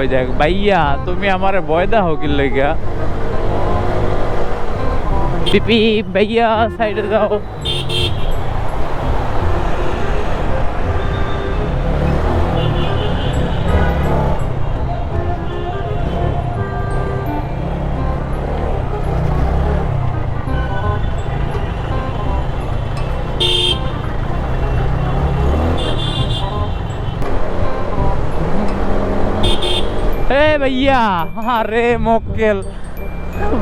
ওই দেখ ভাইয়া তুমি আমার ভয় দাও কি লইগা পিপি ভাইয়া সাইডে যাও। এ ভাইয়া, আরে মক্কেল।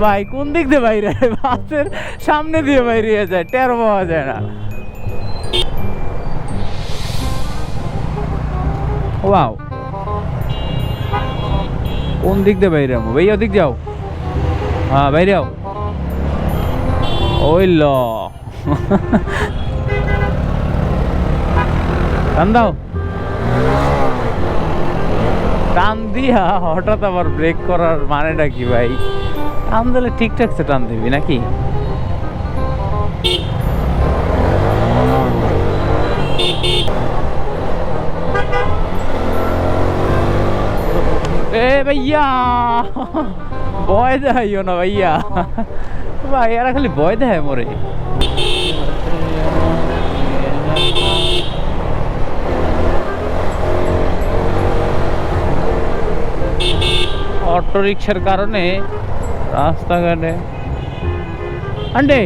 ভাই, কোন দিক দিয়ে বাইরে? বাসের সামনে দিয়ে বাইরে যায়, টের পাওয়া যায় না। ওয়াও। কোন দিক দিয়ে বাইরে যাব ভাইয়া, ওদিক যাও হ্যাঁ বাইরে যাও ওই ল দাও। টান দিয়া হঠাৎ আবার ব্রেক করার মানেটা কি ভাই? টান দিলে ঠিকঠাক সে টান দিবি নাকি? এ ভাইয়া, ভয় দেখাইও না ভাইয়া। ভাই, এরা খালি ভয় দেয় মরে। অটো রিক্সার কারণে রাস্তাঘাটে। আন্ডে